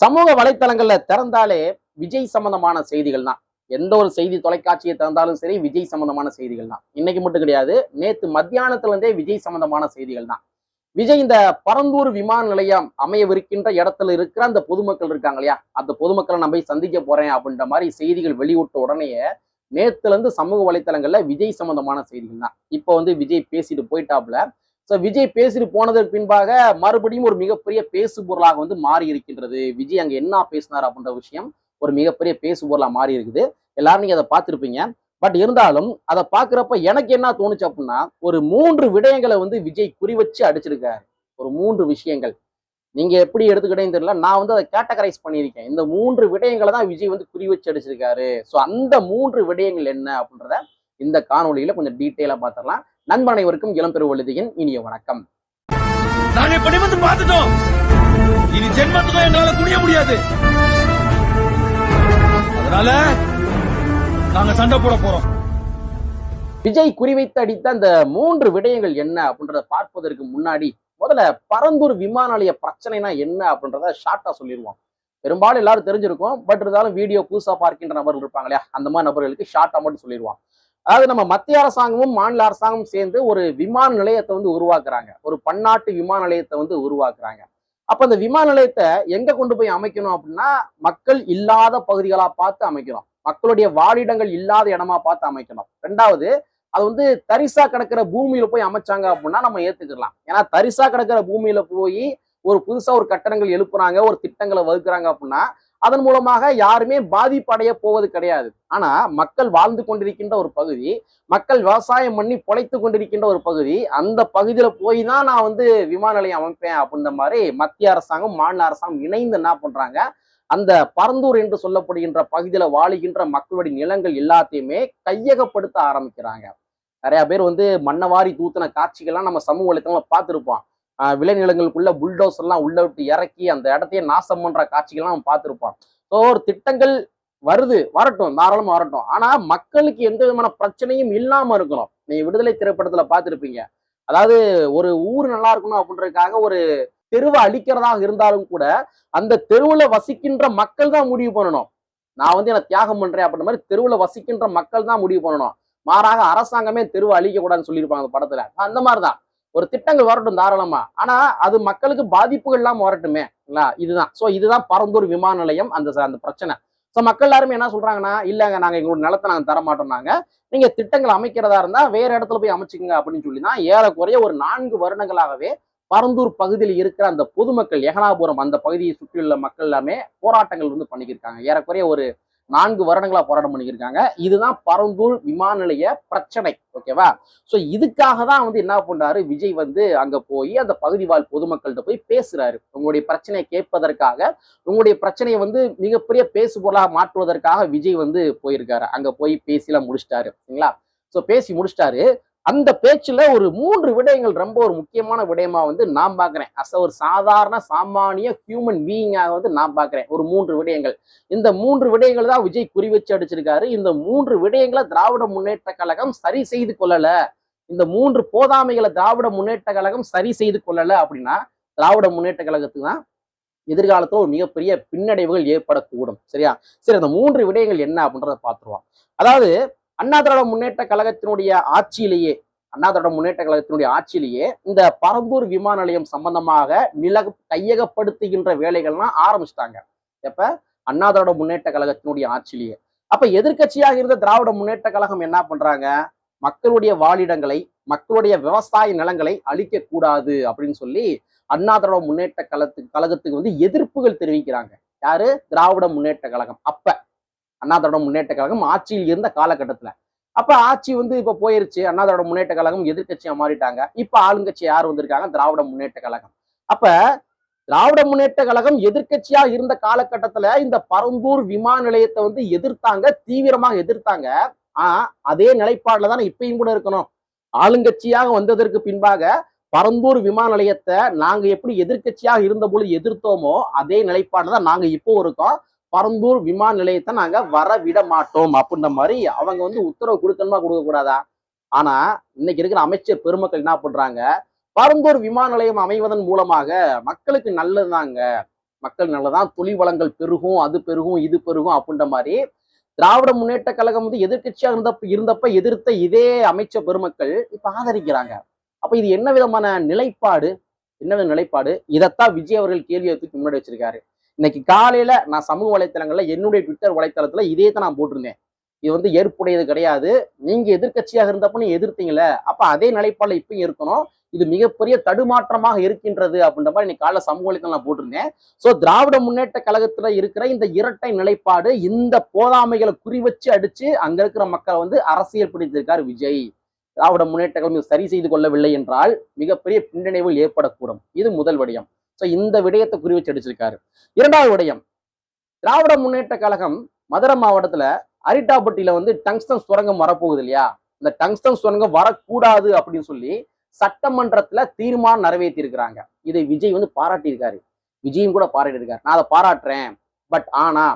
சமூக வலைத்தளங்கள்ல திறந்தாலே விஜய் சம்பந்தமான செய்திகள் தான் எந்த ஒரு செய்தி தொலைக்காட்சியை திறந்தாலும் சரி விஜய் சம்பந்தமான செய்திகள் தான் இன்னைக்கு மட்டும் கிடையாது நேத்து மத்தியானத்துல இருந்தே விஜய் சம்பந்தமான செய்திகள் தான் விஜய் இந்த பரந்தூர் விமான நிலையம் அமையவிருக்கின்ற இடத்துல இருக்கிற அந்த பொதுமக்கள் இருக்காங்க இல்லையா? அந்த பொதுமக்களை நான் போய் சந்திக்க போறேன் அப்படின்ற மாதிரி செய்திகள் வெளியிட்ட உடனேயே நேத்துல இருந்து சமூக வலைத்தளங்கள்ல விஜய் சம்பந்தமான செய்திகள் தான் இப்போ வந்து விஜய் பேசிட்டு போயிட்டாப்ல ஸோ விஜய் பேசிட்டு போனதற்கு பின்பாக மறுபடியும் ஒரு மிகப்பெரிய பேசு பொருளாக வந்து மாறி இருக்கின்றது விஜய் அங்கே என்ன பேசினார் அப்படின்ற விஷயம் ஒரு மிகப்பெரிய பேசு பொருளாக மாறி இருக்குது எல்லாரும் நீங்கள் அதை பார்த்துருப்பீங்க. பட் இருந்தாலும் அதை பார்க்குறப்ப எனக்கு என்ன தோணுச்சு அப்படின்னா ஒரு மூன்று விடயங்களை வந்து விஜய் குறி வச்சு அடிச்சிருக்காரு. ஒரு மூன்று விஷயங்கள். நீங்க எப்படி எடுத்துக்கிட்டேன்னு தெரியல. நான் வந்து அதை கேட்டகரைஸ் பண்ணியிருக்கேன். இந்த மூன்று விடயங்களை தான் விஜய் வந்து குறி வச்சு அடிச்சிருக்காரு. ஸோ அந்த மூன்று விடயங்கள் என்ன அப்படின்றத இந்த காணொளியில கொஞ்சம் டீட்டெயிலாக பார்த்துடலாம். நண்பன் அனைவருக்கும் இளம்பெரு வழுதியின் இனிய வணக்கம். நாங்க இப்ப நிமிர்ந்து பார்த்துட்டோம். இனி ஜென்மத்துக்கும் எங்களால குனிய முடியாது. அதனால நாங்க சண்டை போட போறோம். விஜய் குறிவைத்து அடித்த அந்த மூன்று விடயங்கள் என்ன அப்படின்றத பார்ப்பதற்கு முன்னாடி முதல்ல பரந்தூர் விமான நிலைய பிரச்சனைனா என்ன அப்படின்றத ஷார்ட்டா சொல்லிடுவோம். பெரும்பாலும் எல்லாரும் தெரிஞ்சிருக்கும் பட் இருந்தாலும் வீடியோ புதுசா பார்க்கின்ற நபர்கள் இருப்பாங்க இல்லையா? அந்த மாதிரி நபர்களுக்கு ஷார்ட்டா மட்டும் சொல்லிடுவோம். அதாவது நம்ம மத்திய அரசாங்கமும் மாநில அரசாங்கமும் சேர்ந்து ஒரு விமான நிலையத்தை வந்து உருவாக்குறாங்க. ஒரு பன்னாட்டு விமான நிலையத்தை வந்து உருவாக்குறாங்க. அப்ப அந்த விமான நிலையத்தை எங்க கொண்டு போய் அமைக்கணும் அப்படின்னா மக்கள் இல்லாத பகுதிகளா பார்த்து அமைக்கணும். மக்களுடைய வாழிடங்கள் இல்லாத இடமா பார்த்து அமைக்கணும். ரெண்டாவது அது வந்து தரிசா கிடக்கிற பூமியில போய் அமைச்சாங்க அப்படின்னா நம்ம ஏத்துக்கலாம் ஏன்னா தரிசா கிடக்கிற பூமியில போய் ஒரு புதுசா ஒரு கட்டணங்கள் எழுப்புறாங்க ஒரு திட்டங்களை வகுக்கிறாங்க அப்படின்னா அதன் மூலமாக யாருமே பாதிப்படைய போவது கிடையாது. ஆனா மக்கள் வாழ்ந்து கொண்டிருக்கின்ற ஒரு பகுதி மக்கள் விவசாயம் பண்ணி பொழைத்து கொண்டிருக்கின்ற ஒரு பகுதி அந்த பகுதியில போய் தான் நான் வந்து விமான நிலையம் அமைப்பேன் அப்படின்ற மாதிரி மத்திய அரசாங்கம் மாநில அரசாங்கம் இணைந்து என்ன பண்றாங்க? அந்த பரந்தூர் என்று சொல்லப்படுகின்ற பகுதியில வாழுகின்ற மக்களுடைய நிலங்கள் எல்லாத்தையுமே கையகப்படுத்த ஆரம்பிக்கிறாங்க. நிறைய பேர் வந்து மண்ணவாரி தூத்தின காட்சிகள்லாம் நம்ம சமூக வலைத்தளங்களை பார்த்துருப்போம். விளைநிலங்களுக்குள்ள புல்டோஸ் எல்லாம் உள்ள விட்டு இறக்கி அந்த இடத்தையே நாசம் பண்ற காட்சிகள்லாம் அவன் பார்த்துருப்போம் ஸோ ஒரு திட்டங்கள் வருது வரட்டும் தாராளமாக வரட்டும். ஆனா மக்களுக்கு எந்த விதமான பிரச்சனையும் இல்லாம இருக்கணும். நீங்க விடுதலை திரைப்படத்துல பார்த்துருப்பீங்க. அதாவது ஒரு ஊர் நல்லா இருக்கணும் அப்படின்றதுக்காக ஒரு தெருவை அழிக்கிறதாக இருந்தாலும் கூட அந்த தெருவுல வசிக்கின்ற மக்கள் தான் முடிவு பண்ணணும். நான் வந்து என்ன தியாகம் பண்றேன் அப்படின்ற மாதிரி தெருவுல வசிக்கின்ற மக்கள் தான் முடிவு பண்ணணும். மாறாக அரசாங்கமே தெருவை அழிக்க கூடாதுன்னு சொல்லியிருப்பாங்க அந்த படத்துல. அந்த மாதிரிதான். ஒரு திட்டங்கள் வரட்டும் தாராளமா. ஆனா அது மக்களுக்கு பாதிப்புகள் எல்லாம் வரட்டுமே இதுதான். சோ இதுதான் பரந்தூர் விமான நிலையம் அந்த அந்த பிரச்சனை. சோ மக்கள் எல்லாருமே என்ன சொல்றாங்கன்னா இல்லங்க நாங்க எங்களோட நிலத்தை நாங்க தர மாட்டோம்னாங்க நீங்க திட்டங்கள் அமைக்கிறதா இருந்தா வேற இடத்துல போய் அமைச்சுக்கங்க அப்படின்னு சொல்லி தான் ஏறக்குறைய ஒரு நான்கு வருடங்களாகவே பரந்தூர் பகுதியில் இருக்கிற அந்த பொதுமக்கள் எகனாபுரம் அந்த பகுதியை சுற்றியுள்ள மக்கள் எல்லாமே போராட்டங்கள் வந்து பண்ணிக்கிருக்காங்க ஏறக்குறைய ஒரு நான்கு வருடங்களா போராட்டம் பண்ணியிருக்காங்க இதுதான் பரந்தூர் விமான நிலைய பிரச்சனை ஓகேவா? சோ இதுக்காக தான் வந்து என்ன பண்றாரு? விஜய் வந்து அங்க போய் அந்த பகுதி வாழ் பொதுமக்கள்கிட்ட போய் பேசுறாரு. உங்களுடைய பிரச்சனையை கேட்பதற்காக உங்களுடைய பிரச்சனையை வந்து மிகப்பெரிய பேசு பொருளாக மாற்றுவதற்காக விஜய் வந்து போயிருக்காரு. அங்க போய் பேசிலாம் முடிச்சிட்டாரு சரிங்களா? சோ பேசி முடிச்சிட்டாரு. அந்த பேச்சுல ஒரு மூன்று விடயங்கள் ரொம்ப ஒரு முக்கியமான விடயமா வந்து நான் பாக்குறேன் அஸ் ஒரு சாதாரண சாமானிய ஹியூமன் பீயிங்காக வந்து நான் பாக்குறேன் ஒரு மூன்று விடயங்கள். இந்த மூன்று விடயங்கள் தான் விஜய் குறி வச்சு அடிச்சிருக்காரு. இந்த மூன்று விடயங்களை திராவிட முன்னேற்ற கழகம் சரி செய்து கொள்ளல. இந்த மூன்று போதாமைகளை திராவிட முன்னேற்ற கழகம் சரி செய்து கொள்ளல அப்படின்னா திராவிட முன்னேற்ற கழகத்துக்கு தான் எதிர்காலத்துல ஒரு மிகப்பெரிய பின்னடைவுகள் ஏற்படக்கூடும். சரியா? சரி அந்த மூன்று விடயங்கள் என்ன அப்படின்றத பார்த்துருவோம். அதாவது அண்ணா திராவிட முன்னேற்ற கழகத்தினுடைய ஆட்சியிலேயே அண்ணா திராவிட முன்னேற்ற கழகத்தினுடைய ஆட்சியிலேயே இந்த பரம்பூர் விமான நிலையம் சம்பந்தமாக நில கையகப்படுத்துகின்ற வேலைகள்லாம் ஆரம்பிச்சிட்டாங்க. எப்ப? அண்ணா திராவிட முன்னேற்ற கழகத்தினுடைய ஆட்சியிலேயே. அப்ப எதிர்க்கட்சியாக இருந்த திராவிட முன்னேற்ற கழகம் என்ன பண்றாங்க? மக்களுடைய வாழிடங்களை மக்களுடைய விவசாய நிலங்களை அழிக்க கூடாது அப்படின்னு சொல்லி அண்ணா திராவிட முன்னேற்ற கழகத்துக்கு கழகத்துக்கு வந்து எதிர்ப்புகள் தெரிவிக்கிறாங்க. யாரு? திராவிட முன்னேற்ற கழகம். அப்ப அண்ணா திராவிட முன்னேற்ற கழகம் ஆட்சியில் இருந்த காலகட்டத்துல. அப்ப ஆட்சி வந்து இப்ப போயிருச்சு. அண்ணா திராவிட முன்னேற்ற கழகம் எதிர்கட்சியா மாறிட்டாங்க. இப்ப ஆளுங்கட்சி யார் வந்திருக்காங்க? திராவிட முன்னேற்ற கழகம். அப்ப திராவிட முன்னேற்ற கழகம் எதிர்கட்சியா இருந்த காலகட்டத்துல இந்த பரம்பூர் விமான நிலையத்தை வந்து எதிர்த்தாங்க தீவிரமாக எதிர்த்தாங்க. ஆஹ் அதே நிலைப்பாடுல தானே இப்பயும் கூட இருக்கணும். ஆளுங்கட்சியாக வந்ததற்கு பின்பாக பரம்பூர் விமான நிலையத்தை நாங்க எப்படி எதிர்க்கட்சியாக இருந்த போது எதிர்த்தோமோ அதே நிலைப்பாடுல தான் நாங்க இப்போ இருக்கோம். பரந்தூர் விமான நிலையத்தை நாங்க வர விட மாட்டோம் அப்படின்ற மாதிரி அவங்க வந்து உத்தரவு கொடுக்கணுமா கொடுக்க கூடாதா ஆனா இன்னைக்கு இருக்கிற அமைச்சர் பெருமக்கள் என்ன பண்றாங்க? பரந்தூர் விமான நிலையம் அமைவதன் மூலமாக மக்களுக்கு நல்லதுதாங்க மக்கள் நல்லதான் தொழில் வளங்கள் பெருகும் அது பெருகும் இது பெருகும் அப்படின்ற மாதிரி திராவிட முன்னேற்ற கழகம் வந்து எதிர்க்கட்சியா இருந்தப்ப இருந்தப்ப எதிர்த்த இதே அமைச்சர் பெருமக்கள் இப்ப ஆதரிக்கிறாங்க. அப்ப இது என்ன விதமான நிலைப்பாடு? என்ன வித நிலைப்பாடு? இதைத்தான் விஜய் அவர்கள் கேள்வியை தூக்கி முன்னாடி வச்சிருக்காரு. இன்னைக்கு காலையில நான் சமூக வலைத்தளங்கள்ல என்னுடைய ட்விட்டர் வலைத்தளத்துல இதே தான் நான் போட்டிருந்தேன். இது வந்து ஏற்புடையது கிடையாது. நீங்க எதிர்க்கட்சியாக இருந்தப்ப நீங்க எதிர்த்தீங்களே அப்ப அதே நிலைப்பாடுல இப்பயும் இருக்கணும். இது மிகப்பெரிய தடுமாற்றமாக இருக்கின்றது அப்படின்ற மாதிரி இன்னைக்கு காலைல சமூக வலைத்தளம் நான் போட்டிருந்தேன். சோ திராவிட முன்னேற்ற கழகத்துல இருக்கிற இந்த இரட்டை நிலைப்பாடு இந்த போதாமைகளை குறிவச்சு அடிச்சு அங்க இருக்கிற மக்களை வந்து அரசியல் பிடித்திருக்கார் விஜய். திராவிட முன்னேற்ற கழகம் சரி செய்து கொள்ளவில்லை என்றால் மிகப்பெரிய பின்னடைவுகள் ஏற்படக்கூடும். இது முதல் வடியம் ஸோ இந்த விடயத்தை குறி வச்சு அடிச்சிருக்காரு. இரண்டாவது விடயம். திராவிட முன்னேற்ற கழகம் மதுரை மாவட்டத்துல அரிட்டாப்பட்டியில வந்து டங்ஸ்டன் சுரங்கம் வரப்போகுது இல்லையா? இந்த டங்ஸ்டன் சுரங்கம் வரக்கூடாது அப்படின்னு சொல்லி சட்டமன்றத்துல தீர்மானம் நிறைவேற்றியிருக்கிறாங்க. இதை விஜய் வந்து பாராட்டியிருக்காரு. விஜயும் கூட பாராட்டியிருக்காரு. நான் அதை பாராட்டுறேன். பட் ஆனா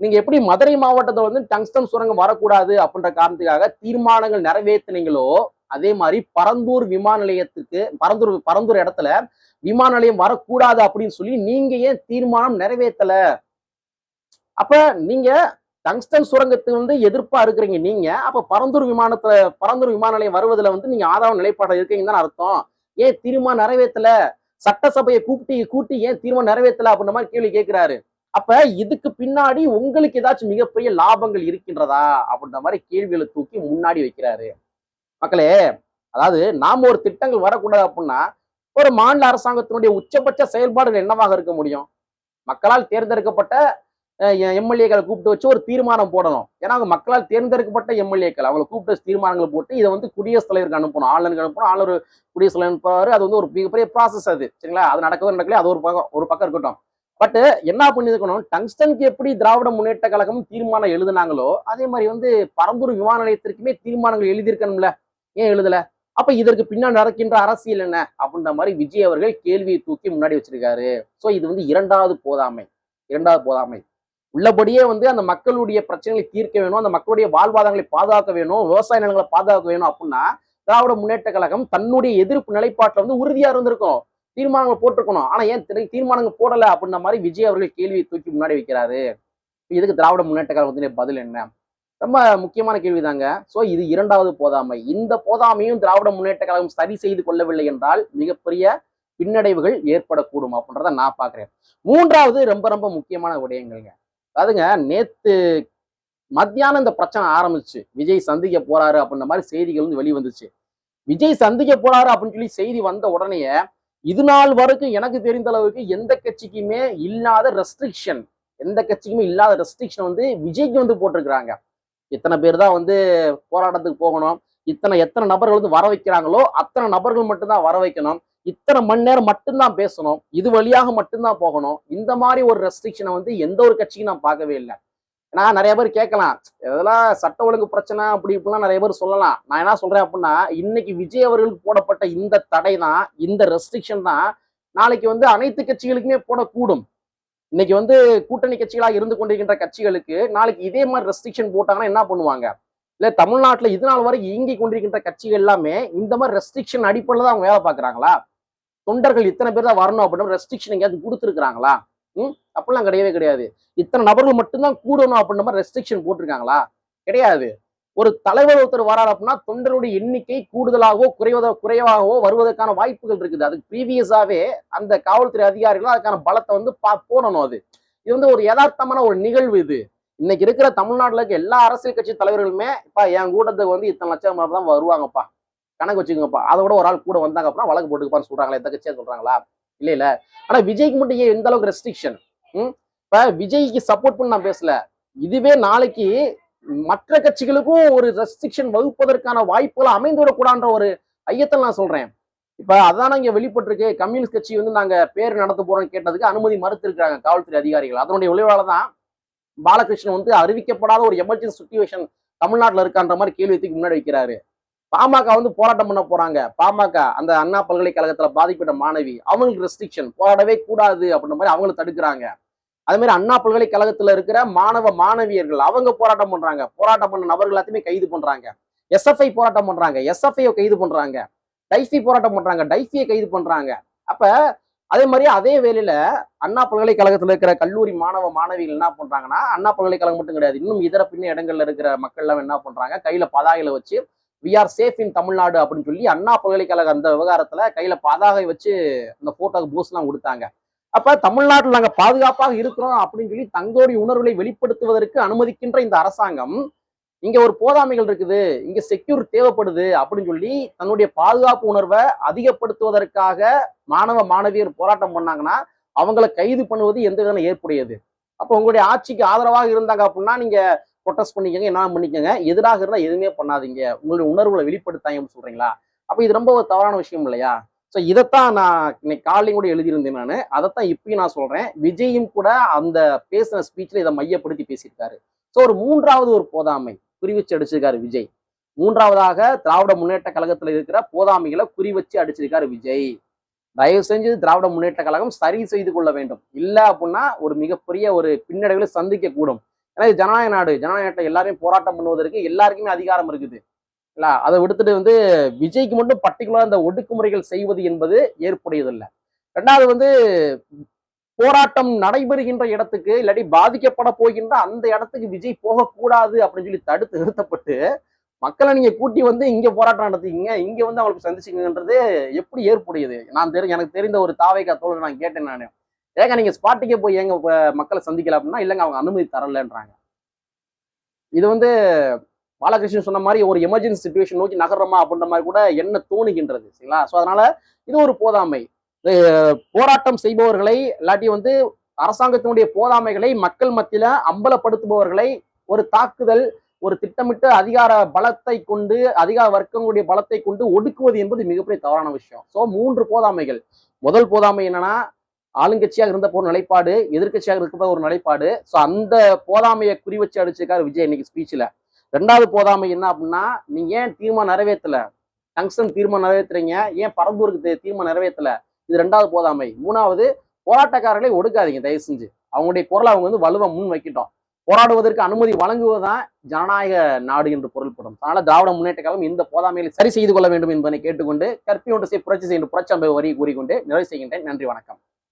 நீங்க எப்படி மதுரை மாவட்டத்தில் வந்து டங்ஸ்டன் சுரங்கம் வரக்கூடாது அப்படின்ற காரணத்துக்காக தீர்மானங்கள் நிறைவேற்றினீங்களோ அதே மாதிரி பரந்தூர் விமான நிலையத்துக்கு பரந்தூர் பரந்தூர் இடத்துல விமான நிலையம் வரக்கூடாது அப்படின்னு சொல்லி நீங்க ஏன் தீர்மானம் நிறைவேற்றல அப்ப நீங்க டங்ஸ்டன் சுரங்கத்துக்கு வந்து எதிர்ப்பா இருக்கிறீங்க நீங்க. அப்ப பரந்தூர் விமானத்துல பரந்தூர் விமான நிலையம் வருவதுல வந்து நீங்க ஆதரவு நிலைப்பாடு இருக்கீங்கன்னு தானே அர்த்தம். ஏன் தீர்மானம் நிறைவேற்றல சட்டசபையை கூப்பிட்டு கூட்டி ஏன் தீர்மானம் நிறைவேற்றல அப்படின்ற மாதிரி கேள்வி கேட்கிறாரு அப்ப இதுக்கு பின்னாடி உங்களுக்கு ஏதாச்சும் மிகப்பெரிய லாபங்கள் இருக்கின்றதா அப்படின்ற மாதிரி கேள்விகளை தூக்கி முன்னாடி வைக்கிறாரு. மக்களே அதாவது நாம ஒரு திட்டங்கள் வரக்கூடாது அப்படின்னா ஒரு மாநில அரசாங்கத்தினுடைய உச்சபட்ச செயல்பாடுகள் என்னவாக இருக்க முடியும்? மக்களால் தேர்ந்தெடுக்கப்பட்ட எம்எல்ஏக்களை கூப்பிட்டு வச்சு ஒரு தீர்மானம் போடணும். ஏன்னா அவங்க மக்களால் தேர்ந்தெடுக்கப்பட்ட எம்எல்ஏக்கள் அவங்களை கூப்பிட்டு வச்சு தீர்மானங்களை போட்டு இதை வந்து குடியரசுத் தலைவருக்கு அனுப்பணும். ஆளுநருக்கு அனுப்பணும். ஆளுநர் குடியரசுத் தலைவர் அனுப்புவார். அது வந்து ஒரு மிகப்பெரிய ப்ராசஸ் அது. சரிங்களா? அது நடக்கவே நடக்கல அது ஒரு பக்கம் ஒரு பக்கம் இருக்கட்டும். பட் என்ன பண்ணியிருக்கணும் டங்ஸ்டனுக்கு எப்படி திராவிட முன்னேற்ற கழகம் தீர்மானம் எழுதுனாங்களோ அதே மாதிரி வந்து பரந்தூர் விமான நிலையத்திற்குமே தீர்மானங்கள் எழுதியிருக்கணும்ல. ஏன் எழுதல? அப்ப இதற்கு பின்னால் நடக்கின்ற அரசியல் என்ன? அப்படின்ற மாதிரி விஜய் அவர்கள் கேள்வியை தூக்கி முன்னாடி வச்சிருக்காரு. சோ இது வந்து இரண்டாவது போதாமை. இரண்டாவது போதாமை. உள்ளபடியே வந்து அந்த மக்களுடைய பிரச்சனைகளை தீர்க்க வேணும் அந்த மக்களுடைய வாழ்வாதாரங்களை பாதுகாக்க வேணும் விவசாய நிலங்களை பாதுகாக்க வேணும் அப்படின்னா திராவிட முன்னேற்ற கழகம் தன்னுடைய எதிர்ப்பு நிலைப்பாட்டில் வந்து உறுதியா இருந்திருக்கும். தீர்மானங்கள் போட்டிருக்கணும். ஆனா ஏன் தீர்மானங்கள் போடல அப்படின்ற மாதிரி விஜய் அவர்கள் கேள்வியை தூக்கி முன்னாடி வைக்கிறாரு. இதுக்கு திராவிட முன்னேற்ற கழகம் வந்து பதில் என்ன? ரொம்ப முக்கியமான கேள்விதாங்க. சோ இது இரண்டாவது போதாமை. இந்த போதாமையும் திராவிட முன்னேற்ற கழகம் சரி செய்து கொள்ளவில்லை என்றால் மிகப்பெரிய பின்னடைவுகள் ஏற்படக்கூடும் அப்படின்றத நான் பாக்குறேன் மூன்றாவது ரொம்ப ரொம்ப முக்கியமான விடயங்கள்ங்க. அதுங்க நேத்து மத்தியானம் இந்த பிரச்சனை ஆரம்பிச்சு. விஜய் சந்திக்க போறாரு அப்படின்ற மாதிரி செய்திகள் வந்து வெளிவந்துச்சு. விஜய் சந்திக்க போறாரு அப்படின்னு சொல்லி செய்தி வந்த உடனே இது நாள் வரைக்கும் எனக்கு தெரிந்த அளவுக்கு எந்த கட்சிக்குமே இல்லாத ரெஸ்ட்ரிக்ஷன் எந்த கட்சிக்குமே இல்லாத ரெஸ்ட்ரிக்ஷன் வந்து விஜய்க்கு வந்து போட்டிருக்கிறாங்க. இத்தனை பேர் தான் வந்து போராட்டத்துக்கு போகணும் இத்தனை எத்தனை நபர்கள் வந்து வர வைக்கிறாங்களோ அத்தனை நபர்கள் மட்டும்தான் வர வைக்கணும். இத்தனை மணி நேரம் மட்டும்தான் பேசணும். இது வழியாக மட்டும்தான் போகணும். இந்த மாதிரி ஒரு ரெஸ்ட்ரிக்ஷனை வந்து எந்த ஒரு கட்சிக்கும் நான் பார்க்கவே இல்லை. ஏன்னா நிறைய பேர் கேட்கலாம் இதெல்லாம் சட்ட ஒழுங்கு பிரச்சனை அப்படி இப்படிலாம் நிறைய பேர் சொல்லலாம். நான் என்ன சொல்றேன் அப்படின்னா இன்னைக்கு விஜய் அவர்களுக்கு போடப்பட்ட இந்த தடை தான் இந்த ரெஸ்ட்ரிக்ஷன் தான் நாளைக்கு வந்து அனைத்து கட்சிகளுக்குமே போடக்கூடும். இன்னைக்கு வந்து கூட்டணி கட்சிகளாக இருந்து கொண்டிருக்கின்ற கட்சிகளுக்கு நாளைக்கு இதே மாதிரி ரெஸ்ட்ரிக்ஷன் போட்டாங்கன்னா என்ன பண்ணுவாங்க? இல்ல தமிழ்நாட்டுல இது நாள் வரை இயங்கி கொண்டிருக்கின்ற கட்சிகள் எல்லாமே இந்த மாதிரி ரெஸ்ட்ரிக்ஷன் அடிப்படையில் தான் அவங்க வேலை பார்க்குறாங்களா? தொண்டர்கள் இத்தனை பேர் தான் வரணும் அப்படின்னு ரெஸ்ட்ரிக்ஷன் எங்கேயாவது கொடுத்துருக்காங்களா ம்? அப்படிலாம் கிடையவே கிடையாது. இத்தனை நபர்கள் மட்டும்தான் கூடணும் அப்படின்ற மாதிரி ரெஸ்ட்ரிக்ஷன் போட்டிருக்காங்களா? கிடையாது. ஒரு தலைவர் ஒருத்தர் வராரு அப்படின்னா தொண்டருடைய எண்ணிக்கை கூடுதலாகவோ குறைவதோ குறைவாகவோ வருவதற்கான வாய்ப்புகள் இருக்குது. அதுக்கு ப்ரீவியஸாவே அந்த காவல்துறை அதிகாரிகள் அதுக்கான பலத்தை வந்து பா போடணும் அது. இது வந்து ஒரு யதார்த்தமான ஒரு நிகழ்வு இது. இன்னைக்கு இருக்கிற தமிழ்நாட்டில் இருக்க எல்லா அரசியல் கட்சி தலைவர்களுமே இப்போ என் கூட்டத்துக்கு வந்து இத்தனை லட்சம் தான் வருவாங்கப்பா. கணக்கு வச்சுக்கோங்கப்பா. அதை விட ஒரு ஆள் கூட வந்தாங்க அப்படின்னா வழக்கு போட்டுக்கப்பான்னு சொல்றாங்களா எந்த கட்சியாக சொல்றாங்களா? இல்லை இல்லை. ஆனால் விஜய்க்கு மட்டும் ஏன் எந்த அளவுக்கு ரெஸ்ட்ரிக்ஷன் இப்போ விஜய்க்கு சப்போர்ட் பண்ணி நான் பேசல. இதுவே நாளைக்கு மற்ற கட்சிகளுக்கும் ஒரு ரெஸ்ட்ரிக்ஷன் வகுப்பதற்கான வாய்ப்புகளை அமைந்துவிடக்கூடாதுன்ற ஒரு ஐயத்தை நான் சொல்றேன். இப்ப அதான் இங்க வெளிப்பட்டிருக்கு. கம்யூனிஸ்ட் கட்சி வந்து நாங்க பேர் நடத்த போறோம் கேட்டதுக்கு அனுமதி மறுத்திருக்கிறாங்க காவல்துறை அதிகாரிகள். அதனுடைய விளைவால தான் பாலகிருஷ்ணன் வந்து அறிவிக்கப்படாத ஒரு எமர்ஜென்சி சுச்சுவேஷன் தமிழ்நாட்டில் இருக்கான்ற மாதிரி கேள்வி தூக்கி முன்னாடி வைக்கிறாரு. பாமக வந்து போராட்டம் பண்ண போறாங்க. பாமக அந்த அண்ணா பல்கலைக்கழகத்துல பாதிக்கப்பட்ட மாணவி அவங்களுக்கு ரெஸ்ட்ரிக்ஷன் போராடவே கூடாது அப்படின்ற மாதிரி அவங்கள தடுக்கிறாங்க. அதே மாதிரி அண்ணா பல்கலைக்கழகத்துல இருக்கிற மாணவ மாணவியர்கள் அவங்க போராட்டம் பண்றாங்க. போராட்டம் பண்ண நபர்கள் எல்லாத்தையுமே கைது பண்றாங்க. எஸ்எஃப்ஐ போராட்டம் பண்றாங்க. எஸ்எஃப்ஐ கைது பண்றாங்க. டைஃபி போராட்டம் பண்றாங்க. டைஃபியை கைது பண்றாங்க. அப்ப அதே மாதிரி அதே வேலையில அண்ணா பல்கலைக்கழகத்துல இருக்கிற கல்லூரி மாணவ மாணவிகள் என்ன பண்றாங்கன்னா அண்ணா பல்கலைக்கழகம் மட்டும் கிடையாது. இன்னும் இதர பின்ன இடங்கள்ல இருக்கிற மக்கள் எல்லாம் என்ன பண்றாங்க கையில பதாகையில வச்சு we are safe in Tamil Nadu அப்படின்னு சொல்லி அண்ணா பல்கலைக்கழக அந்த விவகாரத்துல கையில பதாகை வச்சு அந்த போட்டோக்கு போஸ் எல்லாம் கொடுத்தாங்க. அப்ப தமிழ்நாட்டில் நாங்க பாதுகாப்பாக இருக்கிறோம் அப்படின்னு சொல்லி தங்களுடைய உணர்வுகளை வெளிப்படுத்துவதற்கு அனுமதிக்கின்ற இந்த அரசாங்கம் இங்க ஒரு போதாமைகள் இருக்குது இங்க செக்யூர் தேவைப்படுது அப்படின்னு சொல்லி தன்னுடைய பாதுகாப்பு உணர்வை அதிகப்படுத்துவதற்காக மாணவ மாணவியர் போராட்டம் பண்ணாங்கன்னா அவங்கள கைது பண்ணுவது எந்த விதமான ஏற்புடையது? அப்போ உங்களுடைய ஆட்சிக்கு ஆதரவாக இருந்தாங்க அப்படின்னா நீங்க ப்ரொட்டஸ்ட் பண்ணிக்கங்க என்ன பண்ணிக்கங்க. எதிராக இருந்தால் எதுவுமே பண்ணாதீங்க. உங்களுடைய உணர்வுகளை வெளிப்படுத்தாங்கன்னு சொல்றீங்களா? அப்போ இது ரொம்ப ஒரு தவறான விஷயம் இல்லையா? ஸோ இதைத்தான் நான் இன்னைக்கு காலையும் கூட எழுதியிருந்தேன் நான். அதைத்தான் இப்பயும் நான் சொல்கிறேன் விஜயும் கூட அந்த பேசின ஸ்பீச்சில் இதை மையப்படுத்தி பேசியிருக்காரு. ஸோ ஒரு மூன்றாவது ஒரு போதாமை குறி வச்சு அடிச்சிருக்காரு விஜய். மூன்றாவதாக திராவிட முன்னேற்ற கழகத்தில் இருக்கிற போதாமைகளை குறிவச்சு அடிச்சிருக்காரு விஜய். தயவு செஞ்சு திராவிட முன்னேற்ற கழகம் சரி செய்து கொள்ள வேண்டும். இல்லை அப்படின்னா ஒரு மிகப்பெரிய ஒரு பின்னடைவில் சந்திக்க கூடும். ஏன்னா இது ஜனநாயக நாடு. ஜனநாயக நாட்டில் எல்லாரையும் போராட்டம் பண்ணுவதற்கு எல்லாருக்குமே அதிகாரம் இருக்குது. இல்ல அதை விடுத்துட்டு வந்து விஜய்க்கு மட்டும் பர்டிகுலர் இந்த ஒடுக்குமுறைகள் செய்வது என்பது ஏற்புடையதில்லை. ரெண்டாவது வந்து போராட்டம் நடைபெறுகின்ற இடத்துக்கு இல்லாட்டி பாதிக்கப்பட போகின்ற அந்த இடத்துக்கு விஜய் போகக்கூடாது அப்படின்னு சொல்லி தடுத்து நிறுத்தப்பட்டு மக்களை நீங்க கூட்டி வந்து இங்க போராட்டம் நடத்திக்கிங்க இங்க வந்து அவங்களுக்கு சந்திச்சுக்கங்கன்றது எப்படி ஏற்புடையது? நான் தெரி எனக்கு தெரிந்த ஒரு தாவைக்கா தோழர் நான் கேட்டேன் நான். ஏங்க நீங்க ஸ்பாட்டுக்கே போய் எங்க மக்களை சந்திக்கல அப்படின்னா இல்லைங்க அவங்க அனுமதி தரலன்றாங்க. இது வந்து பாலகிருஷ்ணன் சொன்ன மாதிரி ஒரு எமர்ஜென்சி சுச்சுவேஷன் நோக்கி நகர்றோமா அப்படின்ற மாதிரி கூட என்ன தோணுகின்றது சரிங்களா? ஸோ அதனால இது ஒரு போதாமை. போராட்டம் செய்பவர்களை இல்லாட்டி வந்து அரசாங்கத்தினுடைய போதாமைகளை மக்கள் மத்தியில அம்பலப்படுத்துபவர்களை ஒரு தாக்குதல் ஒரு திட்டமிட்ட அதிகார பலத்தை கொண்டு அதிகார வர்க்கங்களுடைய பலத்தை கொண்டு ஒடுக்குவது என்பது மிகப்பெரிய தவறான விஷயம். ஸோ மூன்று போதாமைகள். முதல் போதாமை என்னன்னா ஆளுங்கட்சியாக இருந்தப்போ ஒரு நிலைப்பாடு எதிர்க்கட்சியாக இருக்கப்போ ஒரு நிலைப்பாடு. ஸோ அந்த போதாமையை குறி வச்சு அடிச்சிருக்காரு விஜய் இன்னைக்கு ஸ்பீச்சில் ரெண்டாவது போதாமை என்ன அப்படின்னா நீங்க ஏன் தீர்மானம் நிறைவேற்றல? டங்ஸ்டன் தீர்மானம் நிறைவேற்றுறீங்க. ஏன் பரம்பூருக்கு தீ- தீர்மானம் நிறைவேற்றல? இது ரெண்டாவது போதாமை. மூணாவது போராட்டக்காரர்களை ஒடுக்காதீங்க தயவு செஞ்சு. அவங்களுடைய குரலை அவங்க வந்து வலுவை முன் வைக்கிட்டோம். போராடுவதற்கு அனுமதி வழங்குவதுதான் ஜனநாயக நாடு என்று பொருள்படும். அதனால திராவிட முன்னேற்ற கழகம் இந்த போதாமைகளை சரி செய்து கொள்ள வேண்டும் என்பதை கேட்டுக்கொண்டு கற்பி ஒன்று செய் புரட்சி செய்கின்ற புரட்சி வரி கூறிக்கொண்டு நிறைவு செய்கின்றேன். நன்றி வணக்கம்.